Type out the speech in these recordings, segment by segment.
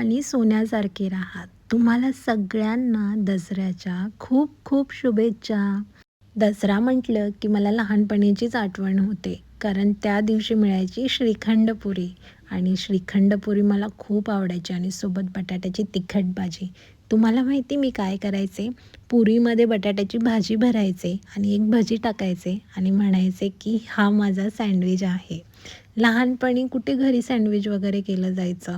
आणि सोन्यासारखे राहा तुम्हाला सगळ्यांना दसऱ्याच्या खूप खूप शुभेच्छा. दसरा म्हटलं की मला लहानपणीचीच आठवण होते. कारण त्या दिवशी मिळायची श्रीखंडपुरी. आणि श्रीखंडपुरी मला खूप आवडायची आणि सोबत बटाट्याची तिखट भाजी. तुम्हाला माहिती मी काय करायचे? पुरीमध्ये बटाट्याची भाजी भरायचे आणि एक भजी टाकायचे आणि म्हणायचे की हा माझा सँडविच आहे. लहानपणी कुठे घरी सँडविच वगैरे केलं जायचं?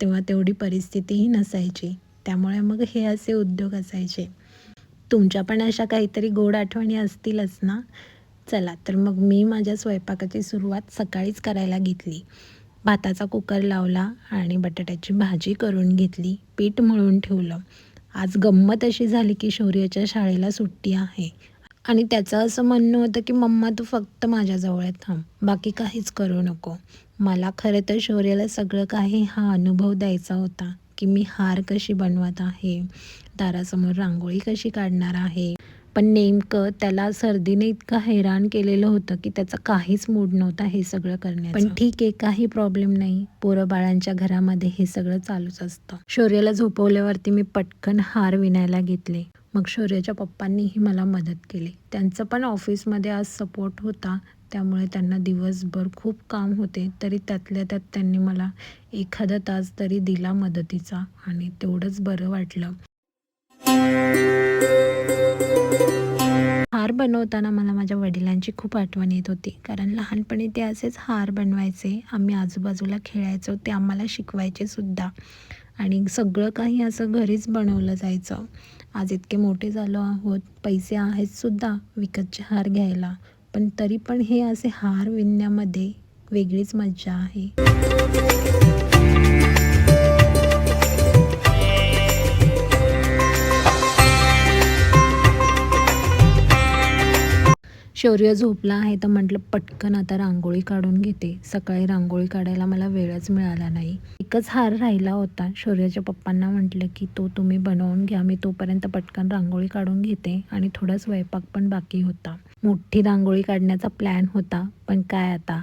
तेव्हा तेवढी परिस्थितीही नसायची. त्यामुळे मग हे असे उद्योग असायचे. तुमच्या पण अशा काहीतरी गोड आठवणी असतीलच ना? चला तर मग मी माझ्या स्वयंपाकाची सुरुवात सकाळीच करायला घेतली. भाताचा कुकर लावला आणि बटाट्याची भाजी करून घेतली. पीठ मळून ठेवलं. आज गंमत अशी झाली की शौर्याच्या शाळेला सुट्टी आहे. आणि त्याचं असं म्हणणं होतं की मम्मा तू फक्त माझ्याजवळ थांब. बाकी काहीच करू नको. मला खरं तर शौर्याला सगळं काही हा अनुभव द्यायचा होता की मी हार कशी बनवत आहे? दारासमोर रांगोळी कशी काढणार आहे? पण नेमकं त्याला सर्दीने इतकं हैराण केलेलं होतं की त्याचा काहीच मूड नव्हता हे सगळं करण्यात पण ठीक आहे काही प्रॉब्लेम नाही. पोरं बाळांच्या घरामध्ये हे सगळं चालूच असतं. शौर्याला झोपवल्यावरती मी पटकन हार विणायला घेतले. मग शौर्याच्या पप्पांनीही मला मदत केली. त्यांचं पण ऑफिसमध्ये आज सपोर्ट होता. त्यामुळे त्यांना दिवसभर खूप काम होते. तरी त्यातल्या त्यात त्यांनी मला एखादा तास तरी दिला मदतीचा आणि तेवढंच बरं वाटलं. हार बनवताना मला माझ्या वडिलांची खूप आठवण येत होती. कारण लहानपणी ते असेच हार बनवायचे. आम्ही आजूबाजूला खेळायचो. ते आम्हाला शिकवायचे सुद्धा. आणि सगळं काही असं घरीच बनवलं जायचं. आज इतके मोठे झालो आहोत. पैसे आहेत सुद्धा विकतचे हार घ्यायला. पण तरी पण हे असे हार विणण्यामध्ये वेगळीच मज्जा आहे. शौर्य झोपला आहे तर म्हटलं पटकन आता रांगोळी काढून घेते. सकाळी रांगोळी काढायला मला वेळच मिळाला नाही. एकच हार राहिला होता. शौर्याच्या पप्पांना म्हटलं की तो तुम्ही बनवून घ्या. मी तोपर्यंत पटकन रांगोळी काढून घेते. आणि थोडा स्वयंपाक पण बाकी होता. मोठी रांगोळी काढण्याचा प्लॅन होता. पण काय आता?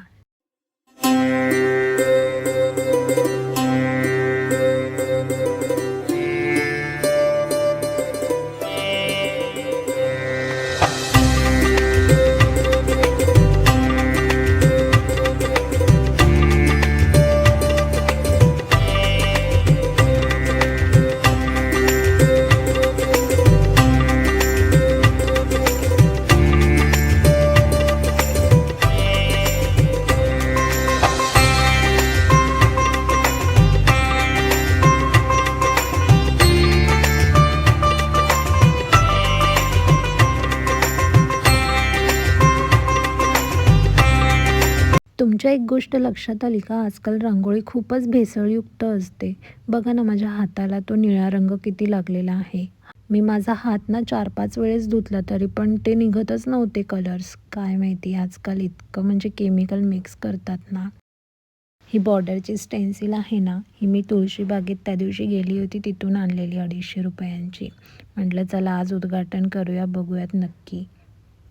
तुमच्या एक गोष्ट लक्षात आली का? आजकाल रांगोळी खूपच भेसळयुक्त असते. बघा ना माझ्या हाताला तो निळा रंग किती लागलेला आहे. मी माझा हात ना चार पाच वेळेस धुतला तरी पण ते निघतच नव्हते कलर्स काय माहिती आजकाल इतकं म्हणजे केमिकल मिक्स करतात ना. ही बॉर्डरची स्टेन्सिल आहे ना ही मी तुळशीबागेत त्या दिवशी गेली होती तिथून आणलेली अडीचशे रुपयांची. म्हटलं चला आज उद्घाटन करूया बघूयात नक्की.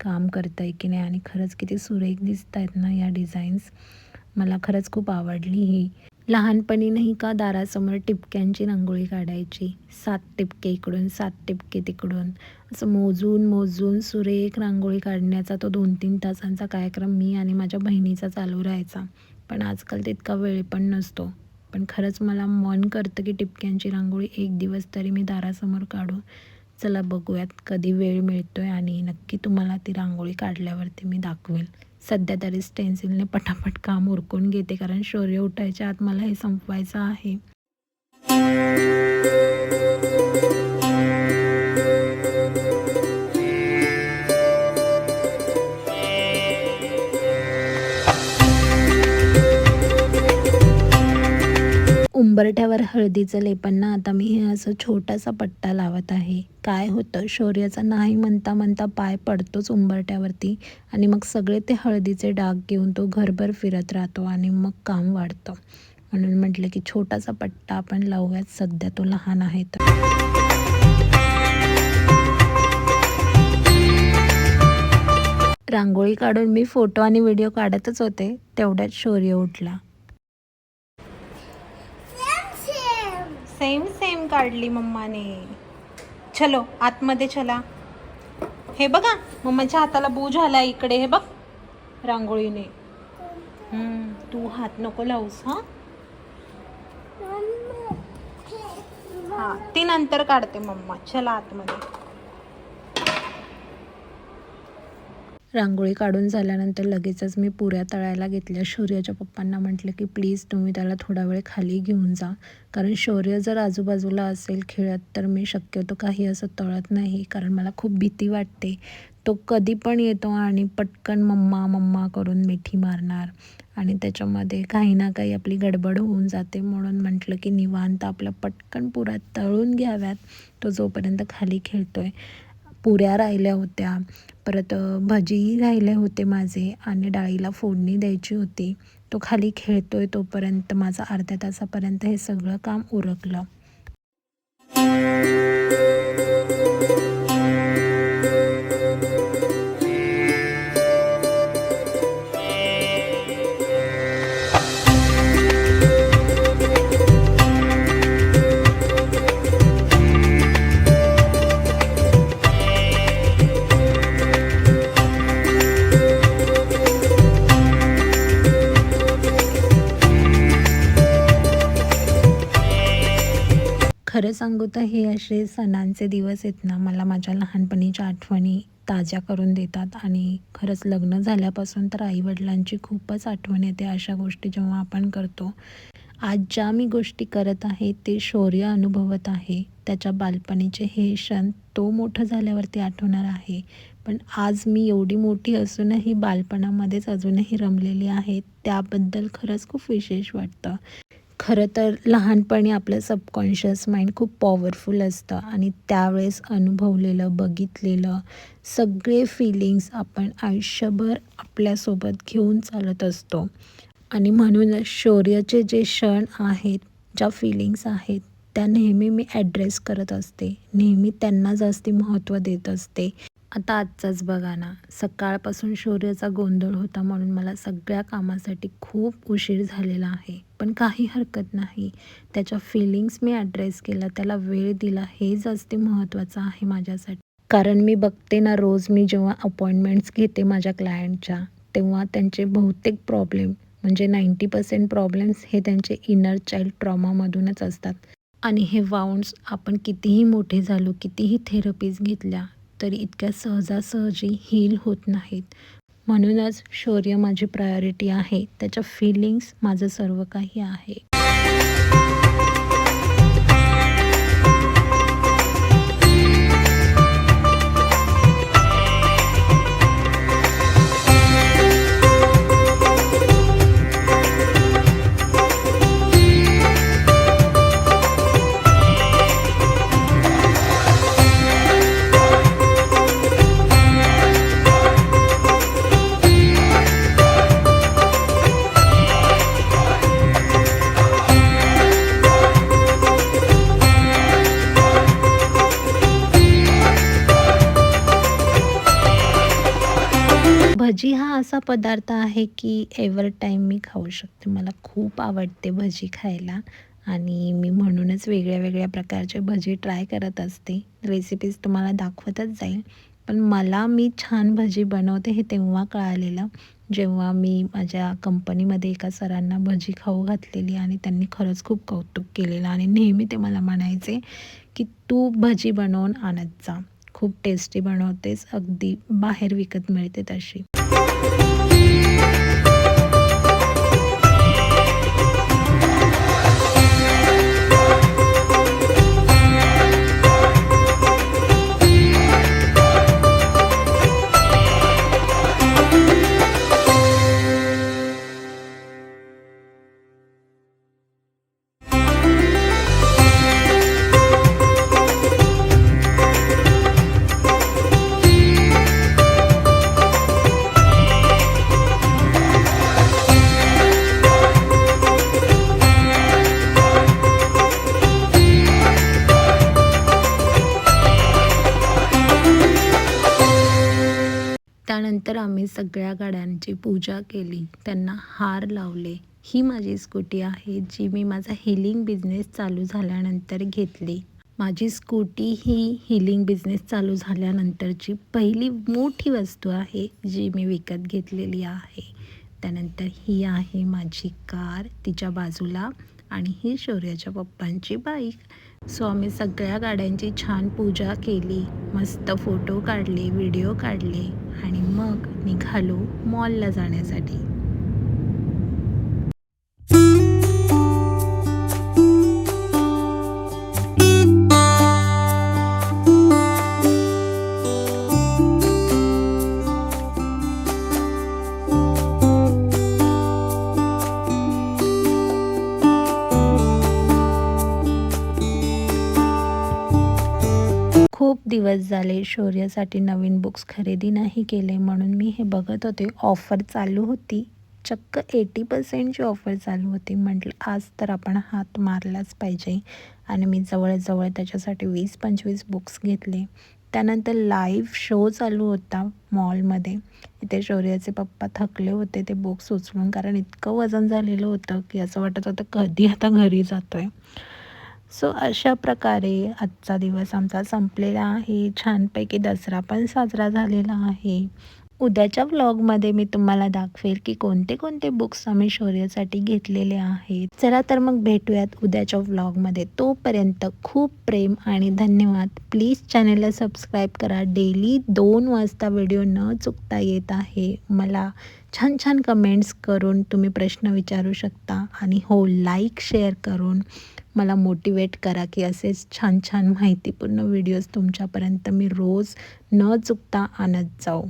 काम करतं आहे की नाही आणि खरंच किती सुरेख दिसत आहेत ना या डिझाईन्स मला खरंच खूप आवडली ही. लहानपणी नाही का दारासमोर टिपक्यांची रांगोळी काढायची. सात टिपके इकडून सात टिपके तिकडून. असं मोजून मोजून सुरेख रांगोळी काढण्याचा तो दोन तीन तासांचा कार्यक्रम मी आणि माझ्या बहिणीचा चालू राहायचा. पण आजकाल तितका वेळ पण नसतो. पण खरंच मला मन करतं की टिपक्यांची रांगोळी एक दिवस तरी मी दारासमोर काढू. चला बघूयात कधी वेळ मिळतोय आणि नक्की तुम्हाला ती रांगोळी काढल्यावरती मी दाखवेल. सध्या तरी स्टेन्सिलने पटापट काम उरकून घेते कारण शौर्य उठायच्या आत मला हे संपवायचं आहे. उंबरठ्यावर हळदीचं लेपन ना आता मी हे असं छोटासा पट्टा लावत आहे. काय होतं? शौर्याचा नाही म्हणता म्हणता पाय पडतोच उंबरठ्यावरती आणि मग सगळे ते हळदीचे डाग घेऊन तो घरभर फिरत राहतो आणि मग काम वाढतं. म्हणून म्हटलं की छोटासा पट्टा आपण लावूयात. सध्या तो लहान आहे तर. रांगोळी काढून मी फोटो आणि व्हिडिओ काढतच होते. तेवढ्यात शौर्य उठला. सेम सेम काढली मम्माने. चलो आतमध्ये चला. हे बघा मम्माच्या हाताला बूज आला इकडे हे बघ. रांगोळीने. हम्म, तू हात नको लावूस हा? हा ती नंतर काढते मम्मा. चला आतमध्ये. रांगोळी काढून झाल्यानंतर लगेचच मी पुऱ्या तळायला घेतल्या. शौर्याच्या पप्पांना म्हटलं की प्लीज तुम्ही त्याला थोडा वेळ खाली घेऊन जा. कारण शौर्य जर आजूबाजूला असेल खेळत तर मी शक्यतो काही असं तळत नाही. कारण मला खूप भीती वाटते. तो कधी पण येतो आणि पटकन मम्मा मम्मा करून मिठी मारणार. आणि त्याच्यामध्ये काही ना काही आपली गडबड होऊन जाते. म्हणून म्हटलं की निवांत आपलं पटकन पुऱ्या तळून घ्याव्यात. तो जोपर्यंत खाली खेळतो आहे पुऱ्या राहिल्या होत्या. परत भजीही राहिले होते माझे आणि डाळीला फोडणी द्यायची होती. तो खाली खेळतो आहे तोपर्यंत माझं अर्ध्या तासापर्यंत हे सगळं काम उरकलं. सांगू तर हे असे सणांचे दिवस आहेत ना मला माझ्या लहानपणीच्या आठवणी ताज्या करून देतात आणि खरंच लग्न झाल्यापासून तर आईवडिलांची खूपच आठवण येते अशा गोष्टी जेव्हा आपण करतो. आज ज्या मी गोष्टी करत आहे ते शौर्य अनुभवत आहे. त्याच्या बालपणीचे हे क्षण तो मोठं झाल्यावरती आठवणार आहे. पण आज मी एवढी मोठी असूनही बालपणामध्येच अजूनही रमलेली आहे त्याबद्दल खरंच खूप विशेष वाटतं. खरं तर लहानपणी आपलं सबकॉन्शियस माइंड खूप पॉवरफुल असतं. आणि त्यावेळेस अनुभवलेलं बघितलेलं सगळे फिलिंग्स आपण आयुष्यभर आपल्यासोबत घेऊन चालत असतो. आणि म्हणूनच शौर्याचे जे क्षण आहेत ज्या फिलिंग्स आहेत त्या नेहमी मी ॲड्रेस करत असते. नेहमी त्यांना जास्ती महत्त्व देत असते. आता आजचाच बघा ना. सकाळपासून शौर्याचा गोंधळ होता म्हणून मला सगळ्या कामासाठी खूप उशीर झालेला आहे. पण काही हरकत नाही. त्याच्या फिलिंग्स मी ॲड्रेस केला त्याला वेळ दिला. हे जास्ती महत्त्वाचं आहे माझ्यासाठी. कारण मी बघते ना रोज मी जेव्हा अपॉइंटमेंट्स घेते माझ्या क्लायंटच्या तेव्हा त्यांचे बहुतेक प्रॉब्लेम म्हणजे नाईंटी पर्सेंट प्रॉब्लेम्स हे त्यांचे इनर चाइल्ड ट्रॉमामधूनच असतात. आणि हे वाउंड्स आपण कितीही मोठे झालो कितीही थेरपीज घेतल्या तरी इतक्या सहजासहजी हील होत नाहीत. म्हणूनच शौर्य माझी प्रायोरिटी आहे. त्याच्या फिलिंग्स माझं सर्व काही आहे. भजी हा असा पदार्थ आहे की एव्हर टाईम मी खाऊ शकते. मला खूप आवडते भजी खायला आणि मी म्हणूनच वेगळ्या वेगळ्या प्रकारचे भजी ट्राय करत असते. रेसिपीज तुम्हाला दाखवतच जाईल. पण मला मी छान भजी बनवते हे तेव्हा कळालेलं जेव्हा मी माझ्या कंपनीमध्ये एका सरांना भजी खाऊ घातलेली आणि त्यांनी खरंच खूप कौतुक केलेलं आणि नेहमी ते मला म्हणायचे की तू भजी बनवून आणत जा. खूप टेस्टी बनवतेस. अगदी बाहेर विकत मिळते तशी. सगळ्या गाड्यांची पूजा केली. त्यांना हार लावले. ही माझी स्कूटी आहे जी मी माझा हिलिंग बिझनेस चालू झाल्यानंतर घेतली. माझी स्कूटी ही हिलिंग बिझनेस चालू झाल्यानंतरची पहिली मोठी वस्तू आहे जी मी विकत घेतलेली आहे. त्यानंतर ही आहे माझी कार तिच्या बाजूला. आणि ही शौर्याच्या पप्पांची बाईक सो आम्ही सगळ्या गाड्यांची छान पूजा केली मस्त फोटो काढले व्हिडिओ काढले आणि मग निघालो मॉलला जाण्यासाठी. खूप दिवस झाले शौर्यासाठी नवीन बुक्स खरेदी नाही केले म्हणून मी हे बघत होते. ऑफर चालू होती. चक्क एटी पर्सेंटची ऑफर चालू होती. म्हटलं आज तर आपण हात मारलाच पाहिजे. आणि मी जवळजवळ त्याच्यासाठी वीस पंचवीस बुक्स घेतले. त्यानंतर लाईव्ह शो चालू होता मॉलमध्ये इथे शौर्याचे पप्पा थकले होते. ते बुक्स उचलून कारण इतकं वजन झालेलं होतं की असं वाटत होतं कधी आता घरी जातो आहे सो अशा प्रकारे आजचा दिवस आमचा संपलेला आहे. छानपैकी दसरा पण साजरा झालेला आहे. उद्याच्या व्लॉगमध्ये मी तुम्हाला दाखवेल की कोणते कोणते बुक्स आम्ही शौर्यासाठी घेतलेले आहेत. चला तर मग भेटूयात उद्याच्या व्लॉगमध्ये तोपर्यंत खूप प्रेम आणि धन्यवाद. प्लीज चॅनलला सबस्क्राईब करा. डेली दोन वाजता व्हिडिओ न चुकता येत आहे. मला छान छान कमेंट्स करून तुम्ही प्रश्न विचारू शकता आणि हो लाईक शेअर करून मला मोटिवेट करा की असेच छान छान माहितीपूर्ण व्हिडिओज तुमच्यापर्यंत मी रोज न चुकता आणत जाऊ.